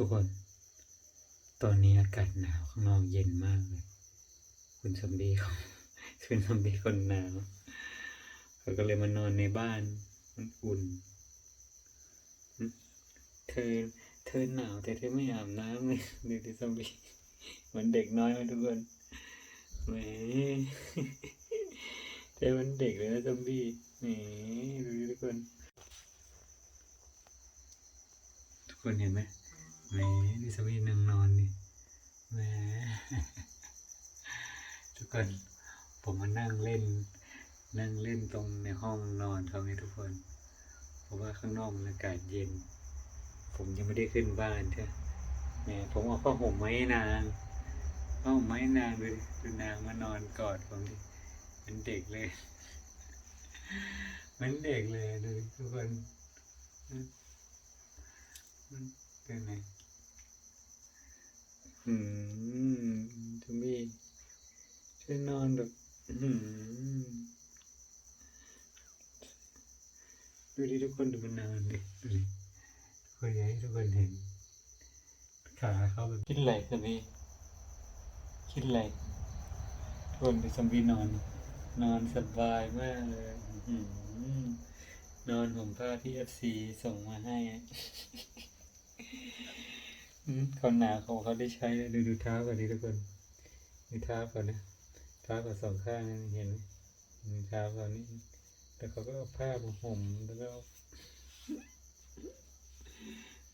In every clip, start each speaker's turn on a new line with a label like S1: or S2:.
S1: ทุกคน ตอนนี้อากาศหนาวข้างนอกเย็นมากเลย คุณซอมบี้เขาคุณซอมบี้คนหนาวเขาก็เลยมานอนในบ้านมันอุ่น เธอ เธอหนาวแต่เธอไม่อาบน้ำเลยดูดิซอมบี้เหมือนเด็กน้อยไหมทุกคนแหมเธอมันเด็กเลยนะซอมบี้แหมดูดิทุกคน ทุกคนเห็นไหม หมดิสวีนั่งนอนนี่แหมทุกคนผมมานั่งเล่น นั่งเล่นตรงในห้องนอนเขาไงทุกคน เพราะว่าข้างนอกอากาศเย็น ผมยังไม่ได้ขึ้นบ้านใช่ไหมแหมผมเอาผ้าห่มไว้หนางผ้าห่มไว้หนางดูดูนางมานอนกอดผมดิเป็นเด็กเลยเหมือนเด็กเลยดูทุกคน เป็นไง อืมทุมี่ช่วยนอนแบบอืมดูดิทุกคนดูมันนอนดิดูดิคนอยากให้ทุกคนเห็น ขาเขาแบบคิดอะไรซอมบี้คิดอะไรทุกคนดูซอมบี้นอน นอนสบายมากเลยอื้อหือนอนผมผ้าที่เอฟซีส่งมาให้ เขาหนาเขาเขาได้ใช้ดูดูเท้าก่อนดิทุกคนดูเท้าก่อนนะเท้าก่อนสองข้างนะเห็นไหมดูเท้าก่อนนี่แล้วเขาก็เอาผ้ามาห่มแล้วก็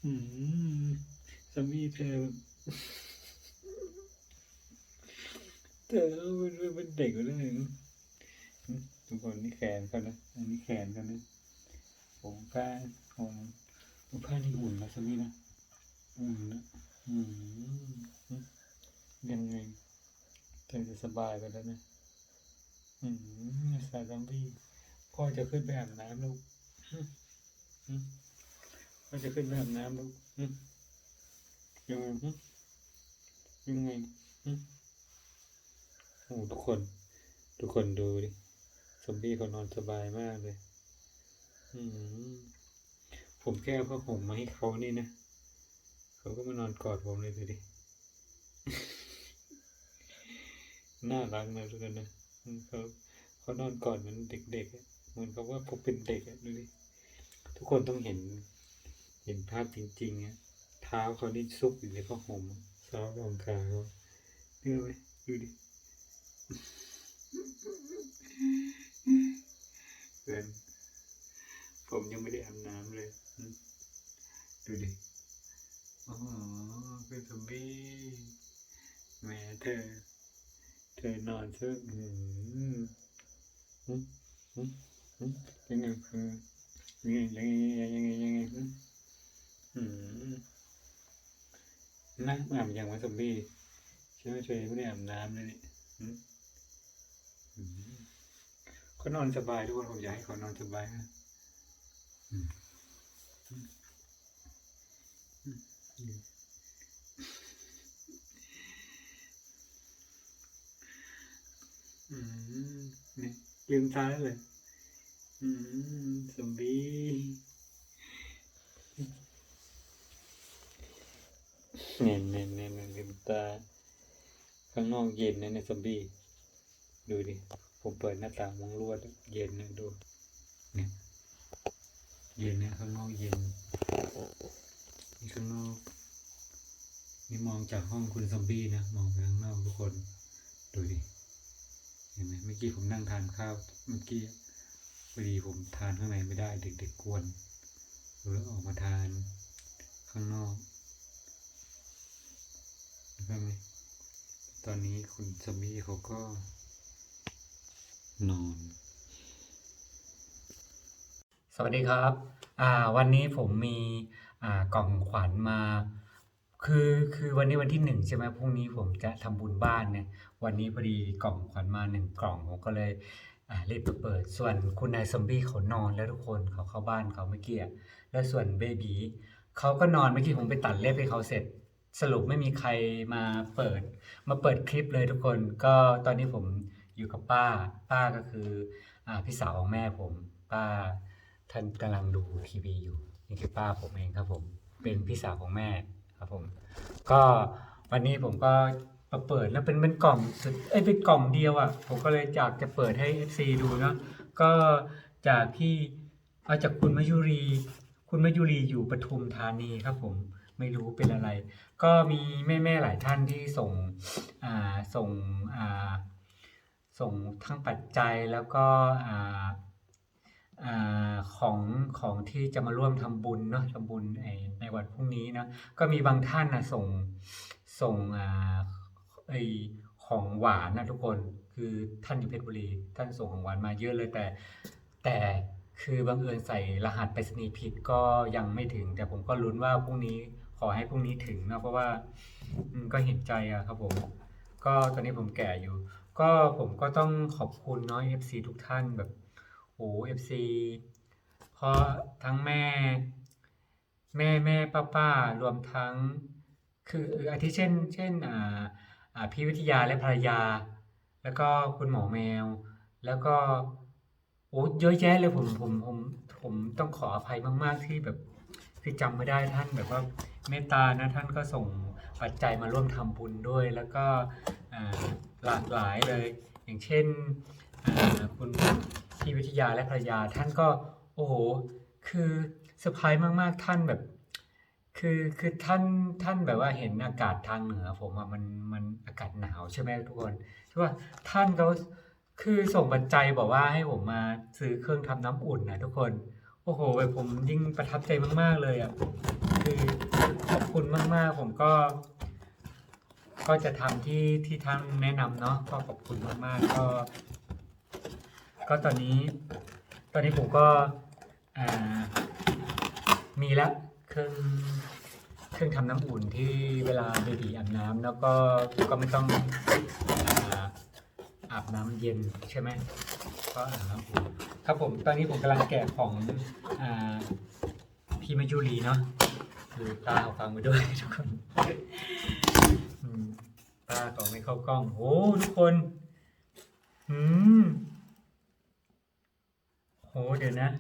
S1: อืมสามีเธอเธอเป็นเป็นเด็กอยู่แล้วทุกคนนี่แขนเขานะอันนี้แขนเขานะผมผ้าผมผ้านี่อุ่นแล้วสามีนะ อืมนะอืมยังไงเธอจะสบายไปแล้วนะอืมสายซอมบี้พ่อจะขึ้นไปอาบน้ำลูกอืมอืมพ่อจะขึ้นไปอาบน้ำลูกอืมยังไงอืมยังไงอืมโอ้ทุกคน ทุกคนดูดิซอมบี้เขานอนสบายมากเลย อืมผมแก้ผ้าห่มมาให้เขานี่นะ เขาก็มานอนกอดผมเลยดูดิ น่ารักนะทุกคนนะอืมเขาเขานอนกอดเหมือนเด็กๆอะเหมือนเขาว่าผมเป็นเด็กอะดูดิ ทุกคนต้องเห็น เห็นภาพจริงๆอะเท้าเขานี่ซุกอยู่ในผ้าห่มอะซอฟต์รองขาเขาเนื้อไหมดูดิเพื่อนผมยังไม่ได้อาบน้ำเลยอืมดูดิ อ๋อเป็นซอมบี้แหม่เธอ เธอนอนซึ่งอืมอืมอืมอืมยังไงคือยังไงยังไงยังไงยังไงอืมอืมนะอาบยังวะซอมบี้ใช่ไหมเธอไม่ได้อาบน้ำเลยนี่อืมอืมเขานอนสบายทุกคนผมอยากให้เขานอนสบายนะ อืมอืมนี่ลืมตาเลย อืมซอมบีเนี่ยเนี่ยเนี่ยเนี่ยลืมตา ข้างนอกเย็นนะเนี่ยซอมบีดูดิ ผมเปิดหน้าต่างมองลวดเย็นนะดูเนี่ยเย็นนะข้างนอกเย็นข้างนอก นี่มองจากห้องคุณซอมบี้นะ มองไปข้างนอกทุกคน ดูดิ เห็นไหมเมื่อกี้ผมนั่งทานข้าว เมื่อกี้พอดีผมทานข้างในไม่ได้เด็กๆกวนเลยออกมาทานข้างนอกเห็นไหมตอนนี้คุณซอมบี้เขาก็นอน สวัสดีครับอ่าวันนี้ผมมีอ่ากล่องขวัญมา คือคือวันนี้วันที่หนึ่งใช่ไหมพรุ่งนี้ผมจะทำบุญบ้านเนี่ยวันนี้พอดีกล่องขวัญมาหนึ่งกล่องผมก็เลยรีบไปเปิด ส่วนคุณนายซอมบี้เขานอนแล้วทุกคนเขาเข้าบ้านเขาเมื่อกี้แล้วส่วนเบบีเขาก็นอนเมื่อกี้ผมไปตัดเล็บให้เขาเสร็จ สรุปไม่มีใครมาเปิด มาเปิดคลิปเลยทุกคนก็ตอนนี้ผมอยู่กับป้า ป้าก็คืออพี่สาวของแม่ผม ป้าท่านกำลังดูทีวีอยู่นี่คือป้าผมเองครับผมเป็นพี่สาวของแม่ ครับผม ก็วันนี้ผมก็มาเปิดแล้วเป็นเป็นกล่องสุดเอ้ยเป็นกล่องเดียวอะ่ะ ผมก็เลยอยากจะเปิดให้ FC ดูเนาะก็จากที่เอาจากคุณมายุรี คุณมายุรีอยู่ปทุมธานีครับผมไม่รู้เป็นอะไร ก็มีแม่ๆหลายท่านที่ส่งอ่าส่งอ่าส่งทั้งปัจจัยแล้วก็อ่า อของของที่จะมาร่วมทำบุญเนาะทำบุญในในวันพรุ่งนี้นะก็มีบางท่านนะส่งส่งอไอของหวานนะทุกคนคือท่านอยู่เพชรบุรี ท่านส่งของหวานมาเยอะเลยแต่ แต่คือบังเอิญใส่รหัสไปรษณีย์ผิดก็ยังไม่ถึง แต่ผมก็ลุ้นว่าพรุ่งนี้ขอให้พรุ่งนี้ถึงนะเพราะว่าก็เห็นใจอะครับผม ก็ตอนนี้ผมแก่อยู่ ก็ผมก็ต้องขอบคุณเนาะ FC ทุกท่านแบบ โอ้ FC เพราะทั้งแม่ แม่แม่ป้าป้ารวมทั้ง คืออาทิเช่น เช่นอ่าอ่าพี่วิทยาและภรรยา แล้วก็คุณหมอแมว แล้วก็โอ้เยอะแยะเลยผมผมผมผมต้องขออภัยมาก ๆ ที่แบบคือจำไม่ได้ท่านแบบว่าเมตตานะท่านก็ส่งปัจจัยมาร่วมทำบุญด้วย แล้วก็หลากหลายเลย อย่างเช่นคุณ พี่วิทยาและภรรยาท่านก็ โอ้โห คือเซอร์ไพรส์มากๆท่านแบบ คือคือท่านท่านแบบว่าเห็นอากาศทางเหนือ ผมอะมันมันอากาศหนาวใช่ไหมทุกคนใช่ว่าท่านเขาคือส่งปัจจัยบอกว่าให้ผมมาซื้อเครื่องทำน้ำอุ่นนะทุกคน โอ้โหแบบผมยิ่งประทับใจมาก ๆเลยอะคือขอบคุณมากๆ ผมก็ ก็จะทำที่ที่ท่านแนะนำเนาะก็ขอบคุณมากๆก็ ก็ตอนนี้ ตอนนี้ผมก็มีแล้วเครื่องเครื่องทำน้ำอุ่นที่เวลาเบบีอาบน้ำแล้วก็ก็ไม่ต้องอาบน้ำเย็นใช่ไหมก็อาบน้ำอุ่นครับผมตอนนี้ผมกำลังแกะของอพี่มายุรีเนาะคือตาเอาฟังไปด้วยทุกคนตาต่อไม่เข้ากล้องโอ้ทุกคน อืม โหเดี๋ยวนะ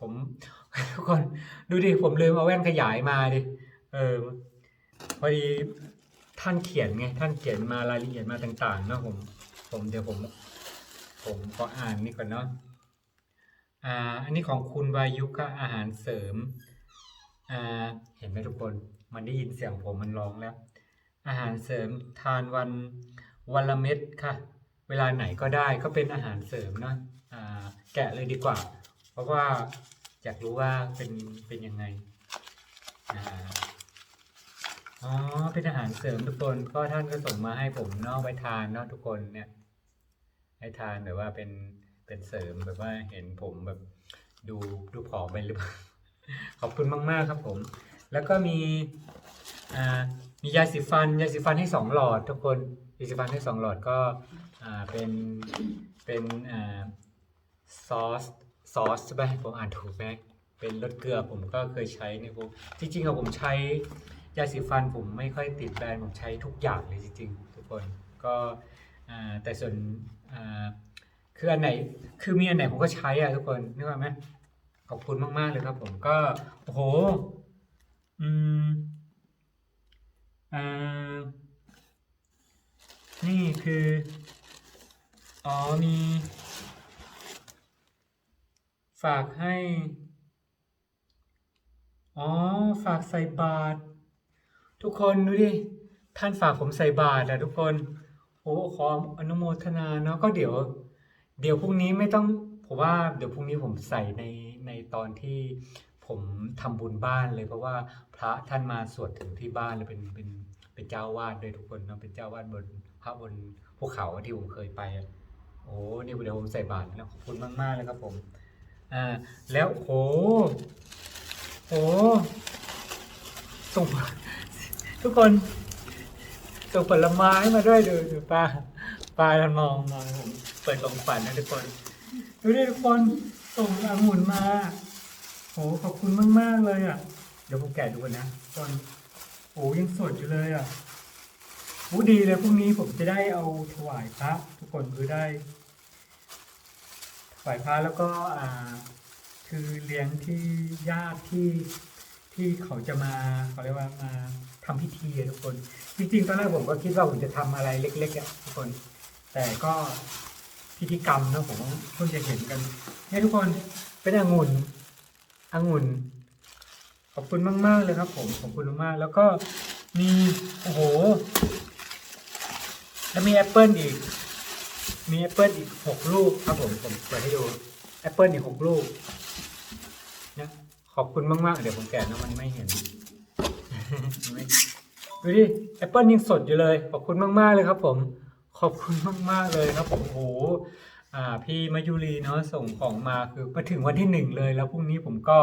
S1: ผมทุกคนดูดิผมลืมเอาแว่นขยายมาดิเออพอดีท่านเขียนไง ท่านเขียนมารายละเอียดมาต่างๆนะผม ผมเดี๋ยวผม ผมก็อ่านนี่ก่อนเนาะอ่า อันนี้ของคุณวายุก็อาหารเสริมอ่าเห็นไหมทุกคนมันได้ยินเสียงผมมันร้องแล้ว อาหารเสริมทานวันวันละเม็ดค่ะ เวลาไหนก็ได้ก็เป็นอาหารเสริมเนะ แกะเลยดีกว่า เพราะว่าอยากรู้ว่าเป็นเป็นยังไงอ๋อเป็นอาหารเสริมทุกคนก็ท่านก็ส่งมาให้ผมเนาะไว้ทานเนาะทุกคนเนี่ย ให้ทานแบบว่าเป็นเป็นเสริมแบบว่าเห็นผมแบบดูดูผอมไปหรือเปล่าขอบคุณมาก ๆ ครับผม แล้วก็มีอ่ามียาสีฟันยาสีฟันให้สองหลอด ทุกคนยาสีฟันให้สองหลอดก็อ่าเป็นเป็นอ่า ซอสซอสใช่ไหมผมอ่านถูกไหมเป็นรสเกลือผมก็เคยใช้เนี่ยผมจริงๆอะผมใช้ยาสีฟันผมไม่ค่อยติดแบรนด์ผมใช้ทุกอย่างเลยจริงๆทุกคนก็แต่ส่วนคืออันไหนคือมีอันไหนผมก็ใช้อะทุกคนนึกว่าไหมขอบคุณมากๆเลยครับผมก็โอ้โหอืมอ่านี่คืออ๋อมี ฝากให้ อ๋อ ฝากใส่บาตรทุกคนดูดิ ท่านฝากผมใส่บาตรอะทุกคน โอ้ขออนุโมทนาเนาะก็เดี๋ยว เดี๋ยวพรุ่งนี้ไม่ต้องผมว่าเดี๋ยวพรุ่งนี้ผมใส่ในในตอนที่ผมทำบุญบ้านเลยเพราะว่าพระท่านมาสวดถึงที่บ้านเลยเป็นเป็นเป็นเจ้าวาดด้วยทุกคนเนาะเป็นเจ้าวาดบนพระบนภูเขาที่ผมเคยไปอะโอ้นี่เดี๋ยวผมใส่บาตรแล้วขอบคุณมากๆเลยครับผม อ่าแล้วโหโหส่งทุกคนส่งผลไม้มาด้วยดูดูป้าป้าท่านมองมองผมเปิดของฝันนะทุกคนดูดิทุกคนส่งองุ่นมาโหขอบคุณมากมากเลยอะ เดี๋ยวผมแกะดูนะทุกคนโอ้ยังสดอยู่เลยอะโอ้ดีเลยพรุ่งนี้ผมจะได้เอาถวายพระทุกคนคือได้ ฝ่ายพระแล้วก็คือเลี้ยงที่ญาติที่ที่
S2: เขาจะมาเขาเรียกว่ามาทำพิธีทุกคน จริงๆตอนแรกผมก็คิดว่าผมจะทำอะไรเล็กๆอะทุกคน แต่ก็พิธีกรรมนะผมเพิ่งจะเห็นกันเนี่ยทุกคนเป็นองุ่นองุ่นขอบคุณมากๆเลยครับ ผมขอบคุณมากแล้วก็มีโอ้โหแล้วมีแอปเปิลอีก มีแอปเปิลอีกหกลูกครับผมผมเปิดให้ดูแอปเปิลอีกหกลูกนะขอบคุณมากๆ เดี๋ยวผมแกะนะมันไม่เห็นดูดิแอปเปิลยังสดอยู่เลย ขอบคุณมากๆเลยครับ ผม ขอบคุณมากๆเลยครับ ผมโอ้โหอ่าพี่มายุรีเนาะส่งของมาคือมาถึงวันที่หนึ่งเลย แล้วพรุ่งนี้ผมก็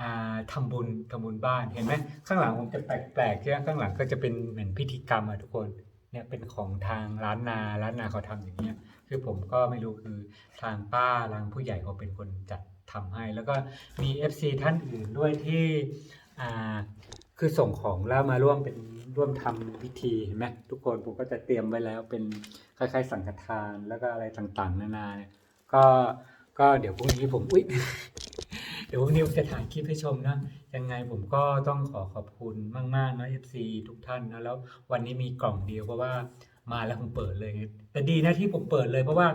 S2: อ่าทำบุญทำบุญบ้านเห็นไหมข้างหลังผมจะแปลกๆใช่ไหมข้างหลังก็จะเป็นเหมือนพิธีกรรมอะทุกคน เนี่ยเป็นของทางร้านนาร้านนาเขาทำอย่างเงี้ยคือผมก็ไม่รู้คือทางป้าทางผู้ใหญ่เขาเป็นคนจัดทำให้ แล้วก็มี FC ท่านอื่นด้วยที่อ่าคือส่งของแล้วมาร่วมเป็นร่วมทำพิธีเห็นไหมทุกคนผมก็จะเตรียมไว้แล้วเป็นคล้ายๆ สังฆทานแล้วก็อะไรต่างๆ นานาเนี่ยก็ก็เดี๋ยวพรุ่งนี้ผมอุ๊ย ดี๋ยวพรุ่งนี้ผมจะถ่ายคลิปให้ชมนะ ยังไงผมก็ต้องขอขอบคุณมากๆนะ FC ทุกท่านนะแล้ววันนี้มีกล่องเดียวเพราะว่ามาแล้วผมเปิดเลย แต่ดีนะที่ผมเปิดเลยเพราะว่า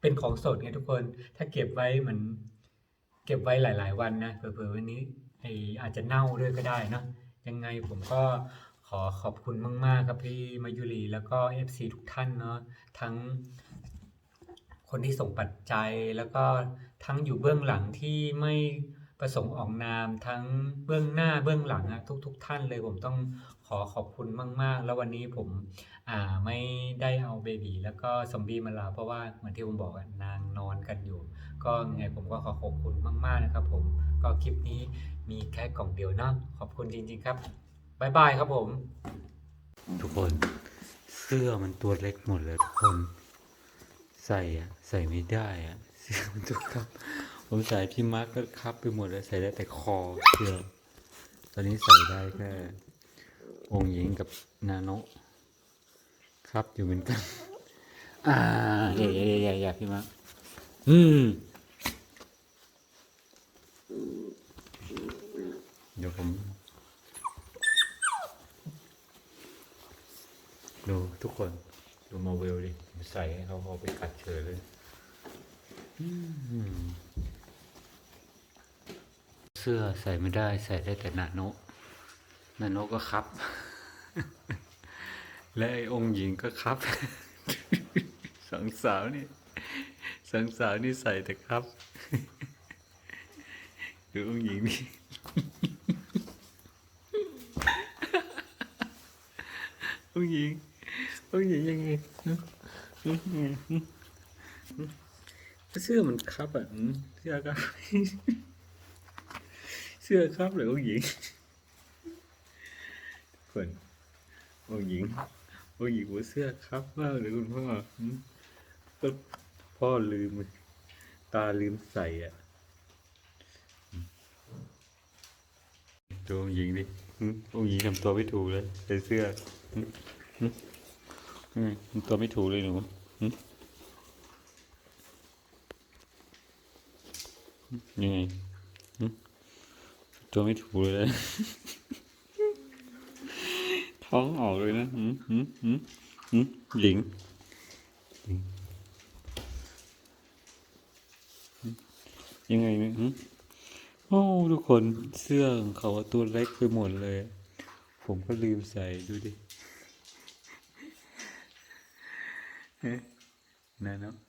S2: เป็นของสดไงทุกคน ถ้าเก็บไว้เหมือนเก็บไว้หลาย ๆ วันนะเผื่อๆวันนี้ไออาจจะเน่าด้วยก็ได้เนะยังไงผมก็ขอขอบคุณมาก ๆ ครับพี่มายุรีแล้วก็ FC ทุกท่านเนาะทั้งคนที่ส่งปัจจัยแล้วก็ทั้งอยู่เบื้องหลังที่ไม่ ประสงค์ออกนามทั้งเบื้องหน้าเบื้องหลังอะทุกๆท่านเลยผมต้องขอขอบคุณมาก ๆ แล้ววันนี้ผมอ่าไม่ได้เอาเบบีแล้วก็ซอมบี้มาลาเพราะว่าเหมือนที่ผมบอกนางนอนกันอยู่ ก็ไงผมก็ขอขอบคุณมาก ๆ นะครับ ผมก็คลิปนี้มีแค่กล่องเดียวเนาะขอบคุณจริง ๆ ครับบ๊ายบายครับผม
S1: ทุกคนเสื้อมันตัวเล็กหมดเลยทุกคน ใส่อะใส่ไม่ได้อะเสื้อมันตัวครับ ผมใส่ที่มาร์กก็คับไปหมดเลยใส่ได้แต่คอเสื้อตอนนี้ใส่ได้แค่องค์หญิงกับนาโนครับอยู่เหมือนกัน อ่าอย่าอย่าอย่าอย่าพี่มาร์คอืมเดี๋ยวผมดูทุกคนดูมาเวลดิใส่ให้เขาเอาไปกัดเฉยเลย อืม สื้อใส่ไม่ได้ใส่ได้แต่นาโนนาโนก็ครับ และไอ้องค์หญิงก็ครับสองสาวนี่สองสาวนี่ใส่แต่ครับดูองค์หญิงนี่องค์หญิงองค์หญิงยังไงยังไงฮะฮะเสื้อมันครับอะเสื้อครับ เสื้อครับเลยองค์หญิงคนองค์หญิงองค์หญิงว่าเสื้อครับมากเลยคุณพ่อก็พ่อลืม ตาลืมใส่อะดูองค์หญิงดิองค์หญิงทำตัวไม่ถูกเลยใส่เสื้อตัวไม่ถูกเลยหนูยังไง ตัวไม่ถูกเลย ท้องออกเลยนะหืมหืมหืมหืมหญิงยังไงเนี่ยหโอ้ทุกคนเสื้อของเขาตัวเล็กไปหมดเลย ผมก็ลืมใส่ดูดินั่นเนาะ